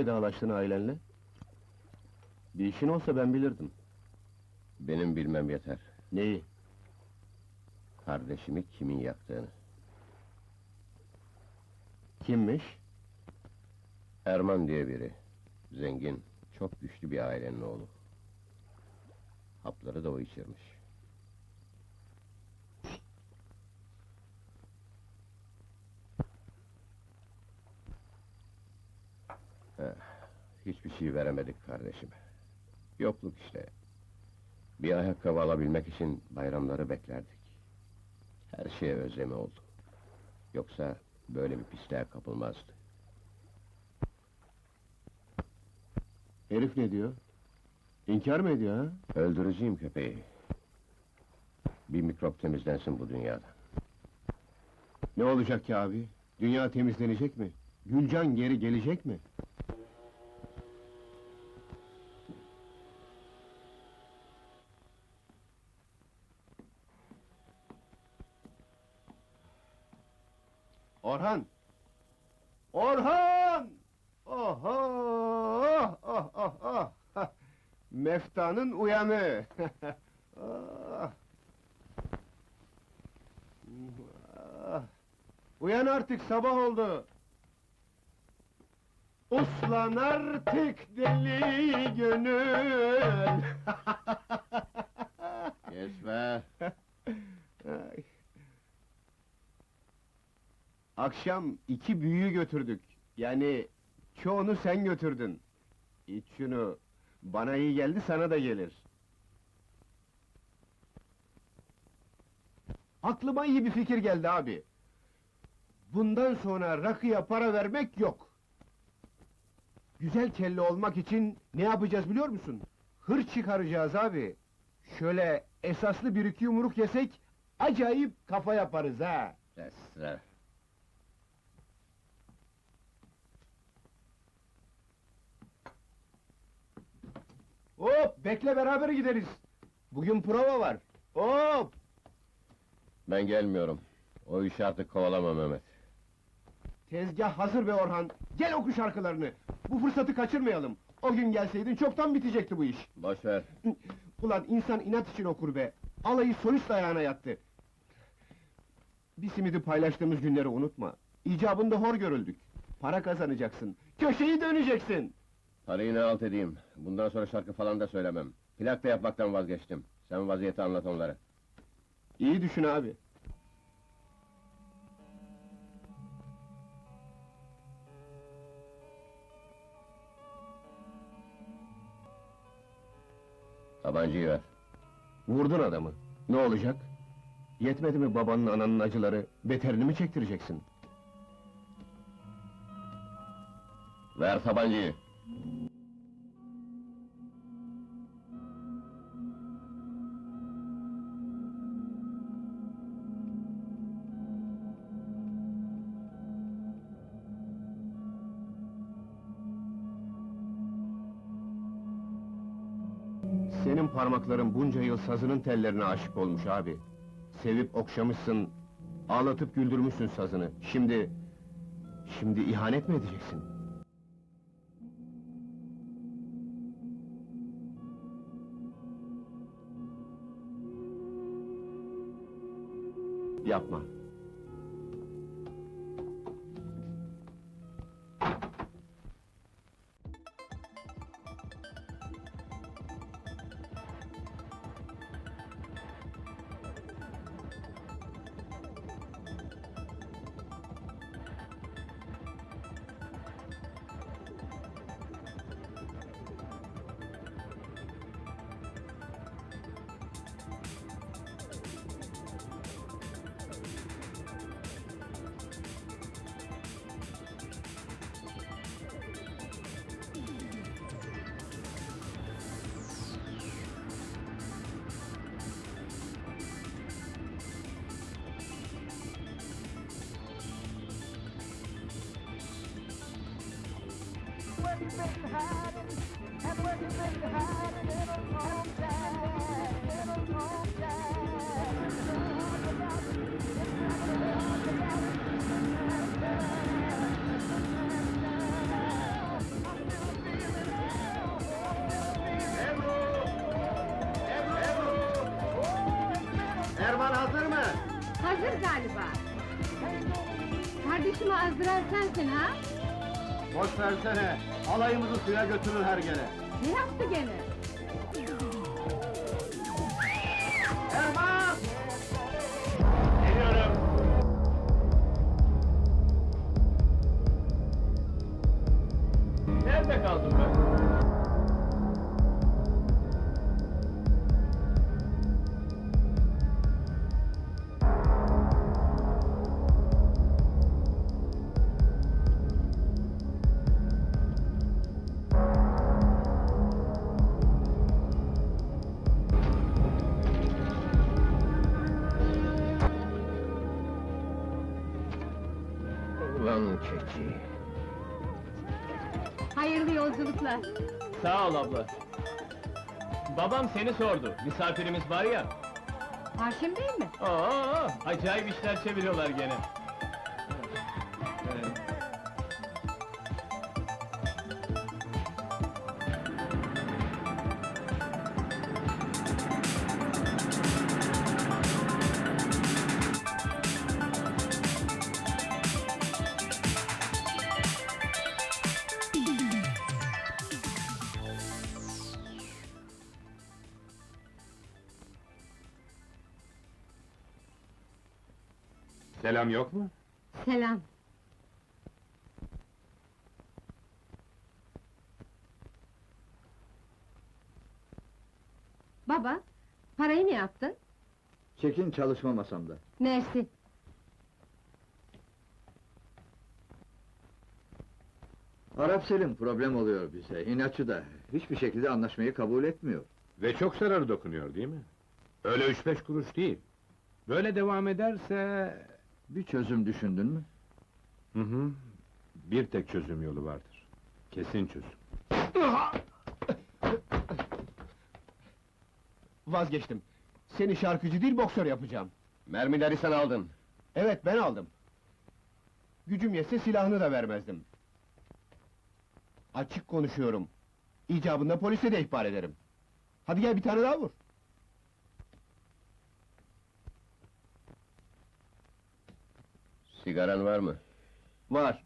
vedalaştın ailenle? Bir işin olsa ben bilirdim. Benim bilmem yeter. Neyi? Kardeşimi kimin yaktığını. Kimmiş? Erman diye biri. Zengin, çok güçlü bir ailenin oğlu. Hapları da o içirmiş. Hiçbir şey veremedik kardeşime. Yokluk işte. Bir ayakkabı alabilmek için bayramları beklerdik. Her şeye özlemi oldu. Yoksa böyle bir pisliğe kapılmazdı. Herif ne diyor? İnkar mı ediyor ha? Öldüreceğim köpeği. Bir mikrop temizlensin bu dünyada. Ne olacak ki abi? Dünya temizlenecek mi? Gülcan geri gelecek mi? Orhan! Orhan! Oho! Oh oh oh oh! Hah! Mefta'nın uyanı! Ah! Ah! Uyan artık sabah oldu. Uslan artık deli gönül. Kes be! Ay. Akşam iki büyüğü götürdük. Yani çoğunu sen götürdün. İç şunu. Bana iyi geldi, sana da gelir. Aklıma iyi bir fikir geldi abi. Bundan sonra rakıya para vermek yok. Güzel kelle olmak için ne yapacağız biliyor musun? Hır çıkaracağız abi. Şöyle esaslı bir iki yumruk yesek, acayip kafa yaparız ha. Esra! Hop, bekle beraber gideriz. Bugün prova var. Hop! Ben gelmiyorum. O işi artık kovalama Mehmet. Tezgah hazır be Orhan. Gel oku şarkılarını. Bu fırsatı kaçırmayalım. O gün gelseydin çoktan bitecekti bu iş. Boş ver. Ulan insan inat için okur be. Alayı solist ayağına yattı. Bir simidi paylaştığımız günleri unutma. İcabında hor görüldük. Para kazanacaksın. Köşeyi döneceksin. Parayı ne alt edeyim? Bundan sonra şarkı falan da söylemem. Plak da yapmaktan vazgeçtim. Sen vaziyeti anlat onlara. İyi düşün abi. Tabancayı ver. Vurdun adamı. Ne olacak? Yetmedi mi babanın ananın acıları? Beterini mi çektireceksin? Ver tabancayı. Senin parmakların bunca yıl sazının tellerine aşık olmuş abi. Sevip okşamışsın, ağlatıp güldürmüşsün sazını. Şimdi... Şimdi ihanet mi edeceksin? Yapma. Erman hazır mı? Hazır galiba. Kardeşimi azdıran sensin ha? Boş versene, alayımızı suya götürür her gele. Ne yaptı gene? Keçi. Hayırlı yolculuklar. Sağ ol abla. Babam seni sordu. Misafirimiz var ya. Haşim değil mi? Oo, acayip işler çeviriyorlar gene. Selam yok mu? Selam. Baba, parayı ne yaptın? Çekin çalışma masamda. Mersi. Arap Selim problem oluyor bize, inatçı da. Hiçbir şekilde anlaşmayı kabul etmiyor. Ve çok zararı dokunuyor değil mi? Öyle üç beş kuruş değil. Böyle devam ederse... Bir çözüm düşündün mü? Hı hı. Bir tek çözüm yolu vardır. Kesin çözüm. Vazgeçtim. Seni şarkıcı değil, boksör yapacağım. Mermileri sen aldın. Evet, ben aldım. Gücüm yetse silahını da vermezdim. Açık konuşuyorum. İcabında polise de ihbar ederim. Hadi gel bir tane daha vur. Sigaran var mı? Var.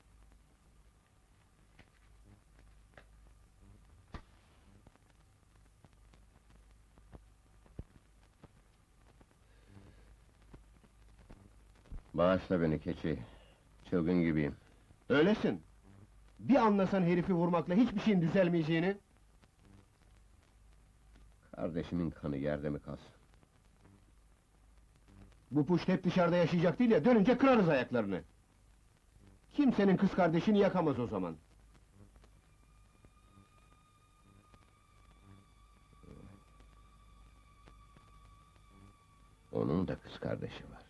Bağışla beni keçi. Çılgın gibiyim. Öylesin. Bir anlasan herifi vurmakla hiçbir şeyin düzelmeyeceğini... Kardeşimin kanı yerde mi kalsın? Bu puşt hep dışarıda yaşayacak değil ya, dönünce kırarız ayaklarını. Kimsenin kız kardeşini yakamaz o zaman. Onun da kız kardeşi var.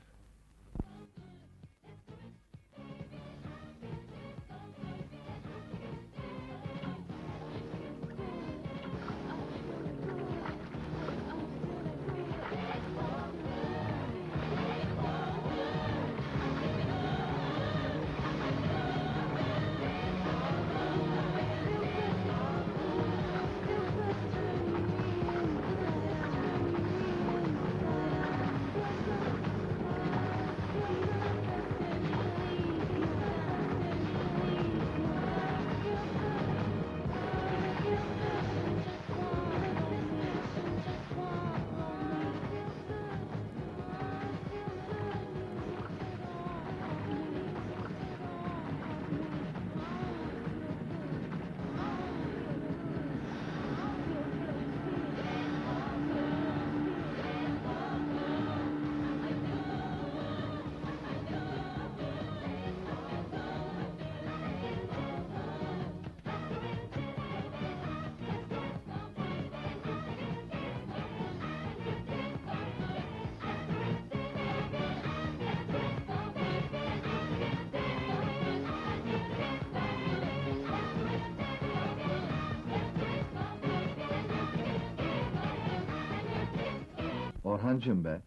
Orhancım be!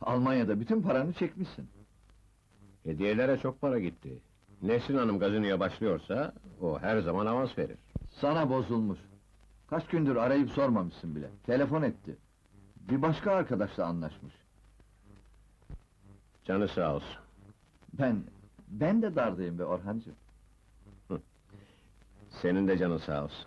Almanya'da bütün paranı çekmişsin. Hediyelere çok para gitti. Nesrin Hanım gazinoya başlıyorsa, o her zaman avans verir. Sana bozulmuş. Kaç gündür arayıp sormamışsın bile. Telefon etti. Bir başka arkadaşla anlaşmış. Canı sağ olsun. Ben, ben de dardayım be Orhancığım. Senin de canın sağ olsun.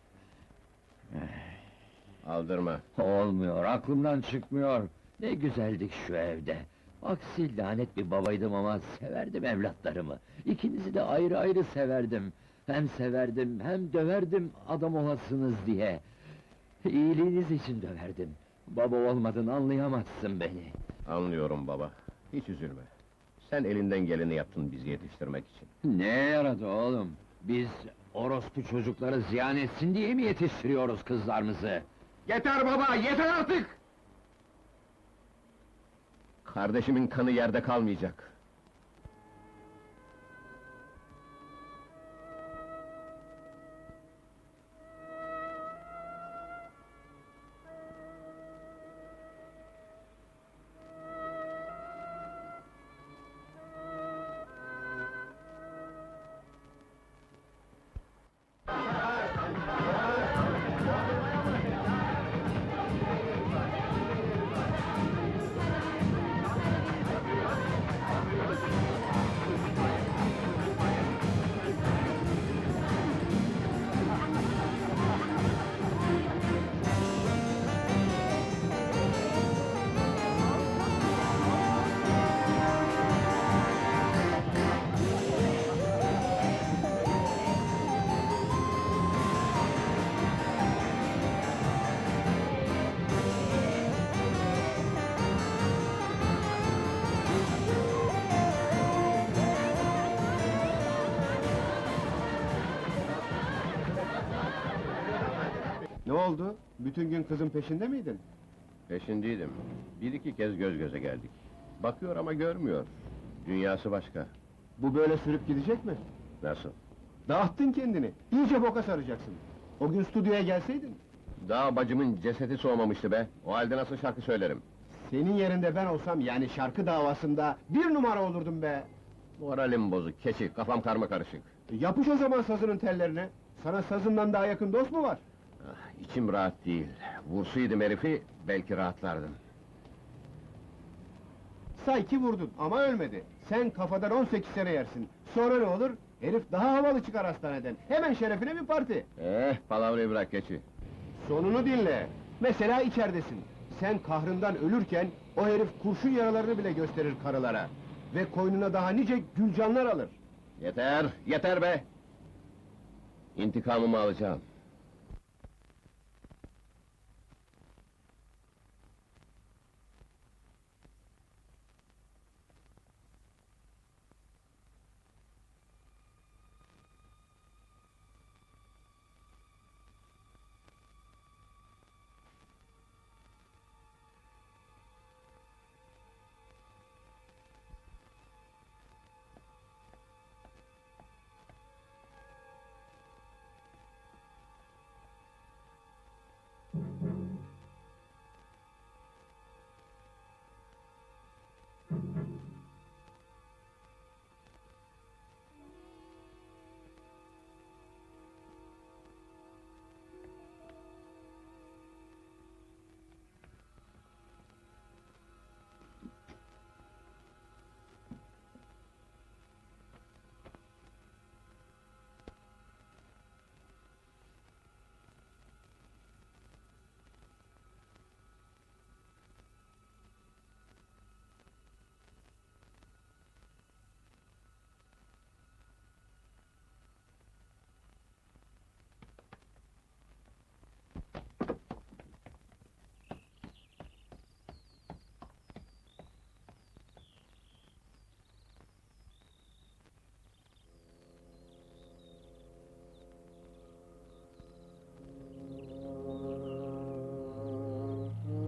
Aldırma. Olmuyor, aklımdan çıkmıyor. Ne güzeldik şu evde. Aksi lanet bir babaydım ama severdim evlatlarımı. İkinizi de ayrı ayrı severdim. Hem severdim, hem döverdim adam olasınız diye. İyiliğiniz için döverdim. Baba olmadın anlayamazsın beni. Anlıyorum baba. Hiç üzülme. Sen elinden geleni yaptın bizi yetiştirmek için. Ne yaradı oğlum? Biz orospu çocukları ziyan etsin diye mi yetiştiriyoruz kızlarımızı? Yeter baba, yeter artık! Kardeşimin kanı yerde kalmayacak. Oldu? Bütün gün kızın peşinde miydin? Peşindeydim. Bir iki kez göz göze geldik. Bakıyor ama görmüyor. Dünyası başka. Bu böyle sürüp gidecek mi? Nasıl? Dağıttın kendini. İyice boka saracaksın. O gün stüdyoya gelseydin, Daha bacımın cesedi soğumamıştı be. O halde nasıl şarkı söylerim? senin yerinde ben olsam yani şarkı davasında bir numara olurdum be. Moralim bozuk, keçi, kafam karma karışık. Yapış o zaman sazının tellerine. Sana sazından daha yakın dost mu var? İçim rahat değil. Vursuydum herifi, belki rahatlardım. Say ki vurdun ama ölmedi. Sen kafadan 18 sene yersin. Sonra ne olur? Herif daha havalı çıkar hastaneden. Hemen şerefine bir parti. Eh, palavrayı bırak keçi. Sonunu dinle. Mesela içeridesin. Sen kahrından ölürken o herif kurşun yaralarını bile gösterir karılara. Ve koynuna daha nice gülcanlar alır. Yeter, yeter be! İntikamımı alacağım.